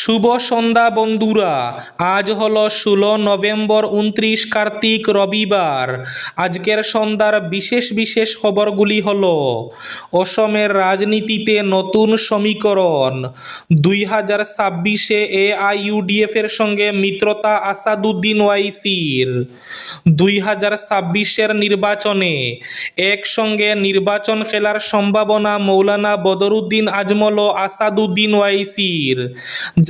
শুভ সন্ধ্যা বন্ধুরা। আজ হলো ষোলো নভেম্বর উনত্রিশ কার্তিক রবিবার। আজকের সন্ধ্যার বিশেষ বিশেষ খবরগুলি হল, অসমের রাজনীতিতে নতুন সমীকরণ। দুই হাজার ছাব্বিশে এ আইইউডিএফের সঙ্গে মিত্রতা আসাদুদ্দিন ওয়াইসির। দুই হাজার ছাব্বিশের নির্বাচনে একসঙ্গে নির্বাচন খেলার সম্ভাবনা মৌলানা বদরুদ্দিন আজমল ও আসাদুদ্দিন ওয়াইসির।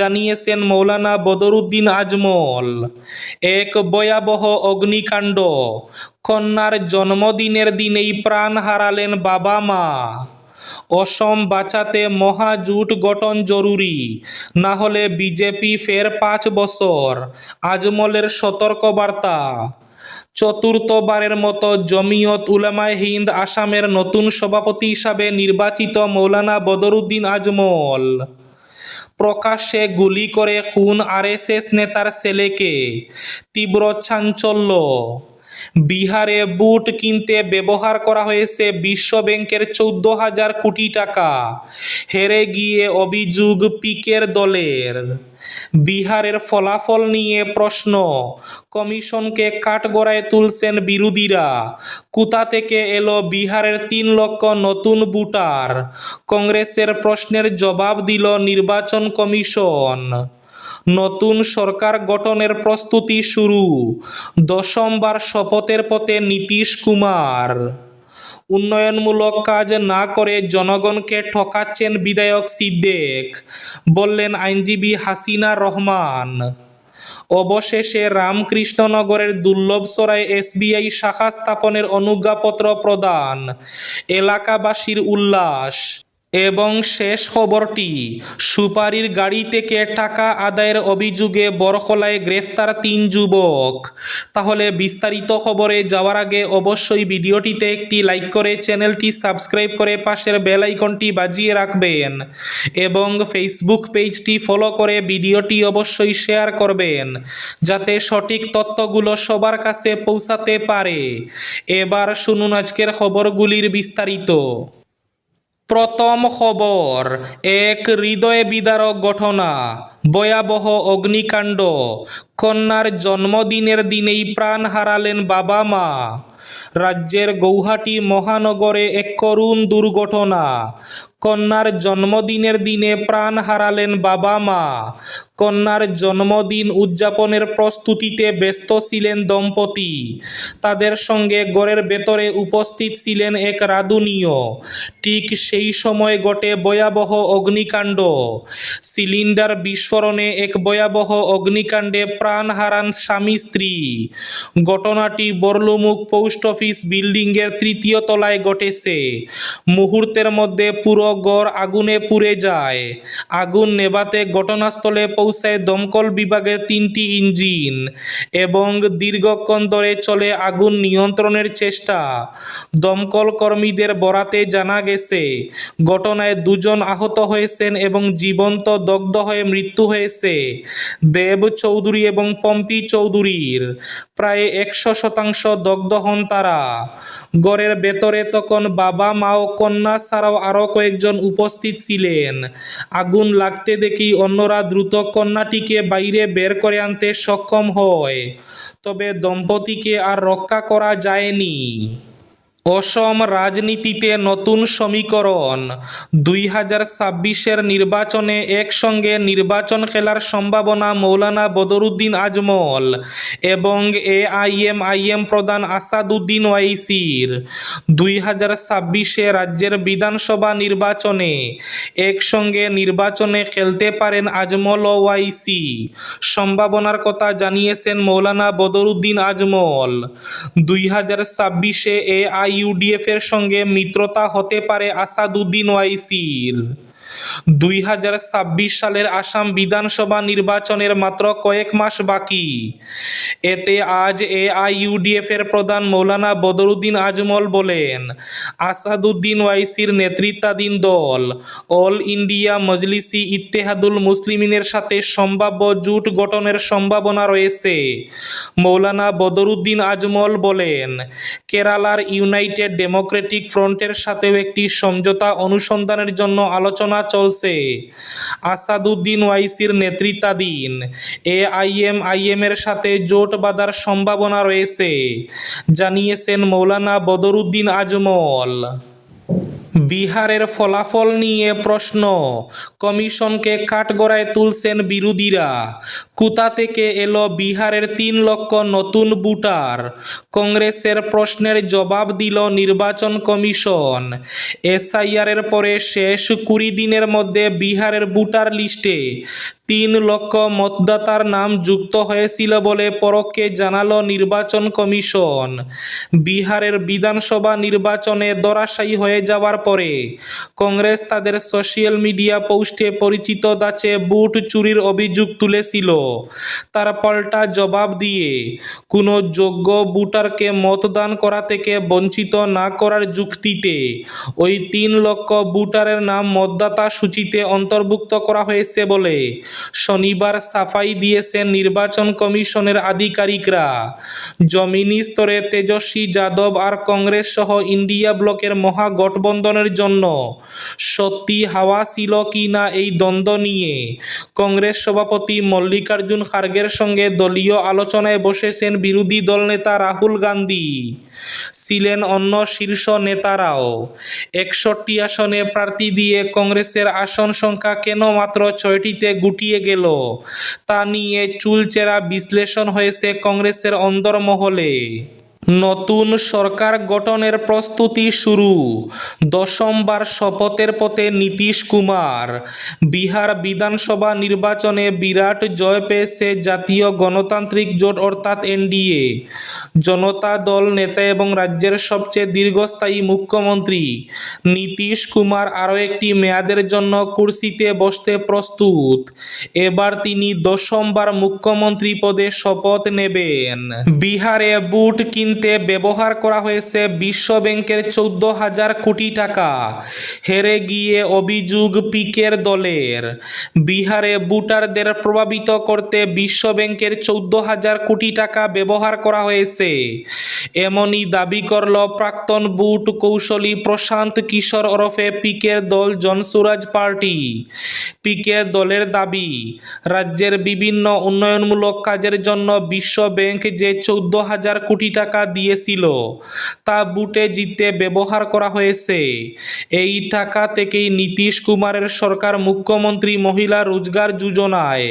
জানিয়েছেন মৌলানা বদরুদ্দিন আজমল। এক ভয়াবহ অগ্নিকাণ্ড। কন্যার জন্মদিনের দিনেই প্রাণ হারালেন বাবা মা। অসম বাঁচাতে মহাজোট গঠন জরুরি। না হলে বিজেপি ফের পাঁচ বছর। আজমলের সতর্কবার্তা। চতুর্থবারের মতো জমিয়ত উলামায়ে হিন্দ আসামের নতুন সভাপতি হিসাবে নির্বাচিত মৌলানা বদরুদ্দিন আজমল। প্রকাশ্যে গুলি করে খুন আরএসএস নেতার ছেলেকে। তীব্র চাঞ্চল্য। বিহারে বুট কিনতে ব্যবহার করা হয়েছে বিশ্ব ব্যাংকের চৌদ্দ হাজার কোটি টাকা। হেরে গিয়ে অভিযোগ পিকের দলের। বিহারের ফলাফল নিয়ে প্রশ্ন, কমিশনকে কাঠগড়ায় তুলছেন বিরোধীরা। কোথা থেকে এলো বিহারের তিন লক্ষ নতুন ভোটার? কংগ্রেসের প্রশ্নের জবাব দিল নির্বাচন কমিশন। নতুন সরকার গঠনের প্রস্তুতি শুরু। দশমবার শপথের পথে নীতিশ কুমার। উন্নয়নমূলক কাজ না করে জনগণকে ঠকাচ্ছেন বিধায়ক সিদ্দেক, বললেন আইনজীবী হাসিনা রহমান। অবশেষে রামকৃষ্ণনগরের দুর্লভসরায় এসবিআই শাখা স্থাপনের অনুজ্ঞাপত্র প্রদান, এলাকাবাসীর উল্লাস। এবং শেষ খবরটি, সুপারির গাড়ি থেকে টাকা আদায়ের অভিযোগে বরখলায় গ্রেফতার তিন যুবক। তাহলে বিস্তারিত খবরে যাওয়ার আগে অবশ্যই ভিডিওটিতে একটি লাইক করে চ্যানেলটি সাবস্ক্রাইব করে পাশের বেল আইকনটি বাজিয়ে রাখবেন এবং ফেসবুক পেজটি ফলো করে ভিডিওটি অবশ্যই শেয়ার করবেন, যাতে সঠিক তথ্যগুলো সবার কাছে পৌঁছাতে পারে। এবার শুনুন আজকের খবরগুলির বিস্তারিত। প্রথম খবর, এক হৃদয় বিদারক ঘটনা, ভয়াবহ অগ্নিকাণ্ড। কন্যার জন্মদিনের দিনেই প্রাণ হারালেন বাবা মা। রাজ্যের গৌহাটি মহানগরে এক করুণ দুর্ঘটনা। কন্যার জন্মদিনের দিনে প্রাণ হারালেন বাবা মা। কন্যার জন্মদিন উদযাপনের প্রস্তুতিতে ব্যস্ত ছিলেন দম্পতি। তাদের সঙ্গে গড়ের ভেতরে উপস্থিত ছিলেন এক রাঁধুনিও। ঠিক সেই সময় ঘটে ভয়াবহ অগ্নিকাণ্ড। সিলিন্ডার বিস্ফোরণে এক ভয়াবহ অগ্নিকাণ্ডে প্রাণ হারান স্বামী স্ত্রী। ঘটনাটি বর্লুমুখ পোস্ট অফিস বিল্ডিংয়ের তৃতীয় তলায় ঘটেছে। মুহূর্তের মধ্যে পুরো গড় আগুনে পুড়ে যায়। আগুন নেভাতে ঘটনাস্থলে পৌঁছায় দমকল বিভাগের তিনটি ইঞ্জিন এবং দীর্ঘক্ষণ ধরে চলে আগুন নিয়ন্ত্রণের চেষ্টা। দমকল কর্মীদের বরাতে জানা গেছে, ঘটনায় দুজন আহত হয়েছেন এবং জীবন্ত দগ্ধ হয়ে মৃত্যু হয়েছে। দেব চৌধুরী এবং পম্পি চৌধুরীর প্রায় একশো শতাংশ দগ্ধ হন তারা। গড়ের ভেতরে তখন বাবা, মা ও কন্যা ছাড়াও আরও কয়েকজন উপস্থিত ছিলেন। আগুন লাগতে দেখি অন্যরা দ্রুত কন্যাটিকে বাইরে বের করে আনতে সক্ষম হয়। তবে দম্পতিকে আর রক্ষা করা যায়নি। অসম রাজনীতিতে নতুন সমীকরণ। দুই হাজার ছাব্বিশের নির্বাচনে একসঙ্গে নির্বাচন খেলার সম্ভাবনা মৌলানা বদরুদ্দিন আজমল এবং A I M I M প্রধান আসাদুদ্দিন ওয়াইসির। দুই হাজার ছাব্বিশে রাজ্যের বিধানসভা নির্বাচনে একসঙ্গে নির্বাচনে খেলতে পারেন আজমল ও ওয়াইসি। সম্ভাবনার কথা জানিয়েছেন মৌলানা বদরুদ্দিন আজমল। দুই হাজার ছাব্বিশে এ ইউডিএফ এর সঙ্গে মিত্রতা হতে পারে আসাদুদ্দিন ওয়াইসির। দুই হাজার ছাব্বিশ সালের আসাম বিধানসভা নির্বাচনের মাত্র কয়েক মাস বাকি। এতে আজ এআইইউডিএফ এর প্রধান মৌলানা বদরুদ্দিন আজমল বলেন, আসাদুদ্দিন ওয়াইসির নেতৃত্বাধীন দল, অল ইন্ডিয়া মজলিসি ইত্তেহাদুল মুসলিমিনের সাথে সম্ভাব্য জোট গঠনের সম্ভাবনা রয়েছে। মৌলানা বদরুদ্দিন আজমল বলেন, কেরালার ইউনাইটেড ডেমোক্রেটিক ফ্রন্টের সাথেও একটি সমঝোতা অনুসন্ধানের জন্য আলোচনা চলছে। আসাদুদ্দিন ওয়াইসির নেতৃত্বাধীন এ আই এম আই আইএমের সাথে জোট বাঁধার সম্ভাবনা রয়েছে, জানিয়েছেন মৌলানা বদরুদ্দিন আজমল। বিহারের ফলাফল নিয়ে প্রশ্ন। কমিশনকে কাঠগড়ায় তুলছেন বিরোধীরা। কোথা থেকে এলো বিহারের তিন লক্ষ নতুন ভোটার? কংগ্রেসের প্রশ্নের জবাব দিল নির্বাচন কমিশন। এসআইআরের পরে শেষ কুড়ি দিনের মধ্যে বিহারের ভোটার লিস্টে তিন লক্ষ মতদাতার নাম যুক্ত হয়েছিল বলে পরোক্ষে জানালো নির্বাচন কমিশন। বিহারের বিধানসভা নির্বাচনে দরাশায়ী হয়ে যাওয়ার পরে কংগ্রেস তাদের সোশ্যাল মিডিয়া পোস্টে পরিচিত দাচে বুট চুরির অভিযোগ তুলেছিল। তার পাল্টা জবাব দিয়ে, কোনো যোগ্য ভোটারকে মতদান করা থেকে বঞ্চিত না করার যুক্তিতে ওই তিন লক্ষ ভোটারের নাম মতদাতা সূচিতে অন্তর্ভুক্ত করা হয়েছে বলে শনিবার সাফাই দিয়েছেন নির্বাচন কমিশনের আধিকারিকরা। জমিনি স্তরে তেজস্বী যাদব আর কংগ্রেস সহ ইন্ডিয়া ব্লকের মহাগঠবন্ধনের জন্য সত্যি হাওয়া ছিল কি না এই দ্বন্দ্ব নিয়ে। কংগ্রেস সভাপতি মল্লিকার্জুন খার্গের সঙ্গে দলীয় আলোচনায় বসেছেন বিরোধী দলনেতা রাহুল গান্ধী। ছিলেন অন্য শীর্ষ নেতারাও। একষট্টি আসনে প্রার্থী দিয়ে কংগ্রেসের আসন সংখ্যা কেন মাত্র ছয়টিতে গুটিয়ে গেল। তা নিয়ে চুলচেরা বিশ্লেষণ হয়েছে কংগ্রেসের অন্দরমহলে। নতুন সরকার গঠনের প্রস্তুতি শুরু। দশমবার শপথের পথে নীতিশ কুমার। বিহার বিধানসভা নির্বাচনে বিরাট জয় পেয়েছে জাতীয় গণতান্ত্রিক জোট অর্থাৎ এনডিএ। জনতা দল, নেতা এবং রাজ্যের সবচেয়ে দীর্ঘস্থায়ী মুখ্যমন্ত্রী। নীতিশ কুমার আরও একটি মেয়াদের জন্য কুর্সিতে বসতে প্রস্তুত। এবার তিনি দশমবার মুখ্যমন্ত্রী পদে শপথ নেবেন। বিহারে বুট কিনতে ব্যবহার করা হয়েছে বিশ্ব ব্যাংকের চৌদ্দ হাজার কোটি টাকা। হেরে গিয়ে অভিযোগ পিকের দলের। বিহারে বুটারদের প্রভাবিত করতে বিশ্ব ব্যাংকের চৌদ্দ হাজার কোটি টাকা ব্যবহার করা হয়েছে। এমনই দাবি করল প্রাক্তন বুট কৌশলী প্রশান্ত কিশোর ওরফে পিকের দল জনসুরাজ পার্টি। পিকের দলের দাবি, রাজ্যের বিভিন্ন উন্নয়নমূলক কাজের জন্য বিশ্ব ব্যাংক যে চৌদ্দ হাজার কোটি টাকা দিয়েছিল, তা বুটে জিতে ব্যবহার করা হয়েছে। এই টাকা থেকেই নীতিশ কুমারের সরকার মুখ্যমন্ত্রী মহিলা রোজগার যোজনায়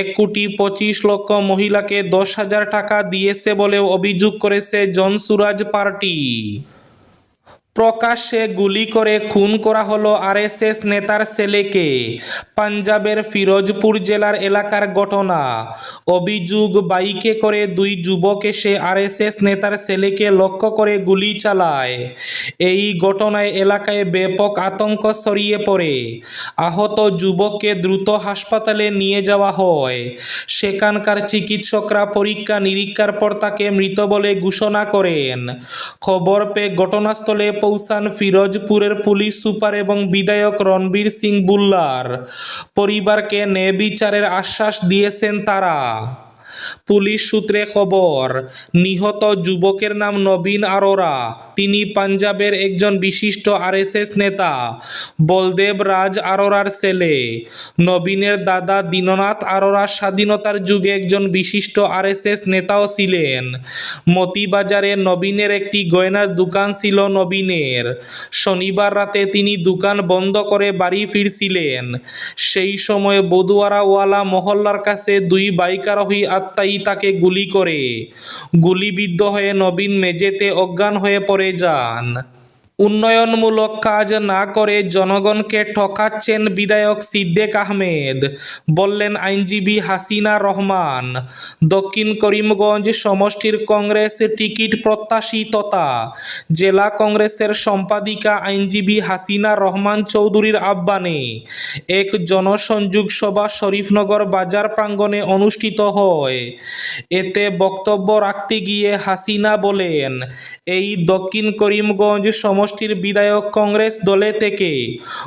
এক কোটি পঁচিশ লক্ষ মহিলাকে দশ হাজার টাকা দিয়েছে বলেও অভিযোগ করেছে জনসুরাজ পার্টি। প্রকাশ্যে গুলি করে খুন করা হলো আরএসএস নেতার ছেলেকে। পাঞ্জাবের ফিরোজপুর জেলার এলাকার ঘটনা। অভিযোগ বাইকে করে দুই যুবক এসে আরএসএস নেতার ছেলেকে লক্ষ্য করে গুলি চালায়। এই ঘটনায় এলাকায় ব্যাপক আতঙ্ক ছড়িয়ে পড়ে। আহত যুবককে দ্রুত হাসপাতালে নিয়ে যাওয়া হয়। সেখানকার চিকিৎসকরা পরীক্ষা নিরীক্ষার পর তাকে মৃত বলে ঘোষণা করেন। খবর পেয়ে ঘটনাস্থলে পৌঁছান ফিরোজপুরের পুলিশ সুপার এবং বিধায়ক রণবীর সিং বুল্লার পরিবারকে ন্যায় বিচারের আশ্বাস দিয়েছেন তারা। পুলিশ সূত্রে খবর, নিহত যুবকের নাম নবীন আরোরা। তিনি পাঞ্জাবের একজন বিশিষ্ট আরএসএস নেতা, বলদেব রাজ আরোরার ছেলে। নবীনের দাদা দীননাথ আরোরা স্বাধীনতার যুগে একজন বিশিষ্ট আরএসএস নেতাও ছিলেন। মতিবাজারে নবীনের একটি গয়নার দোকান ছিল নবীনের। শনিবার রাতে তিনি দোকান বন্ধ করে বাড়ি ফিরছিলেন। সেই সময় বদুয়ারাওয়ালা মহল্লার কাছে দুই বাইকারোহী আত্মাই তাকে গুলি করে। গুলিবিদ্ধ হয়ে নবীন মেঝেতে অজ্ঞান হয়ে পড়ে যান। উন্নয়নমূলক কাজ না করে জনগণকে ঠকাচ্ছেন বিধায়ক সিদ্দেক আহমেদ, বললেন আইনজীবী হাসিনা রহমান। দক্ষিণ করিমগঞ্জ সমষ্টির কংগ্রেস টিকিট প্রত্যাশী তথা জেলা কংগ্রেসের সম্পাদিকা আইনজীবী হাসিনা রহমান চৌধুরীর আহ্বানে এক জনসংযোগ সভা শরীফনগর বাজার প্রাঙ্গণে অনুষ্ঠিত হয়। এতে বক্তব্য রাখতে গিয়ে হাসিনা বলেন, এই দক্ষিণ করিমগঞ্জ সমষ্টি সমষ্টির বিধায়ক কংগ্রেস দলে থেকে।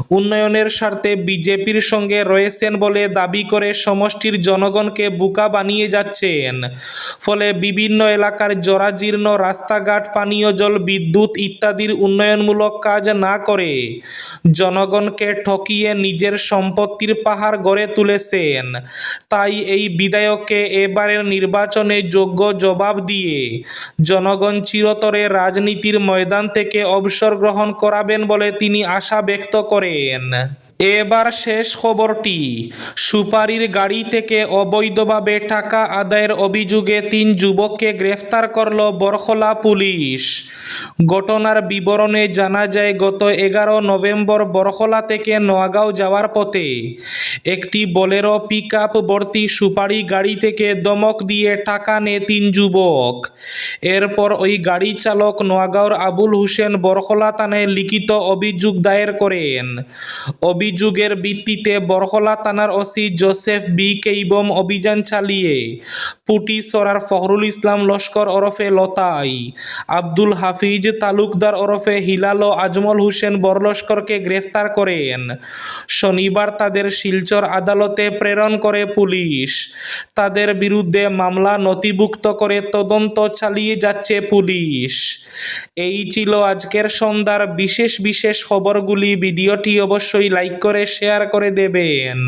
উন্নয়নের স্বার্থে বিজেপির সঙ্গে রয়েছেন বলে দাবি করে সমষ্টির জনগণকে বুকা বানিয়ে যাচ্ছেন। ফলে বিভিন্ন এলাকার জরাজীর্ণ রাস্তাঘাট, পানীয় জল, বিদ্যুৎ ইত্যাদির উন্নয়নমূলক কাজ না করে জনগণকে ঠকিয়ে নিজের সম্পত্তির পাহাড় গড়ে তুলেছেন। তাই এই বিধায়ককে এবারের নির্বাচনে যোগ্য জবাব দিয়ে জনগণ চিরতরে রাজনীতির ময়দান থেকে অবসর গ্রহণ করাবেন বলে তিনি আশা ব্যক্ত করেন। এবার শেষ খবরটি। সুপারির গাড়ি থেকে অবৈধভাবে টাকা আদায়ের অভিযোগে তিন যুবককে গ্রেফতার করল বরখলা পুলিশ। ঘটনার বিবরণে জানা যায়, গত এগারো নভেম্বর বরখলা থেকে নোয়াগাঁও যাওয়ার পথে একটি বোলেরো পিক আপ সুপারি গাড়ি থেকে দমক দিয়ে টাকা নেয় তিন যুবক। এরপর ওই গাড়ি চালক নোয়াগাঁওর আবুল হোসেন বরখলা থানায় লিখিত অভিযোগ দায়ের করেন। অভিযোগের ভিত্তিতে বরখলা থানার ওসি জোসেফ বি কেইবম অভিযান চালিয়ে পুটি সরার ফখরুল ইসলাম লস্কর ওরফে লতাই, আব্দুল হাফিজ তালুকদার ওরফে হিলাল আজমল হোসেন বরলস্করকে গ্রেফতার করেন। শনিবার তাদের শিলচর আদালতে প্রেরণ করে পুলিশ। তাদের বিরুদ্ধে মামলা নথিভুক্ত করে তদন্ত চালিয়ে যাচ্ছে পুলিশ। এই ছিল আজকের সন্ধ্যার বিশেষ বিশেষ খবরগুলি। ভিডিওটি অবশ্যই লাইক করে শেয়ার করে দেবেন।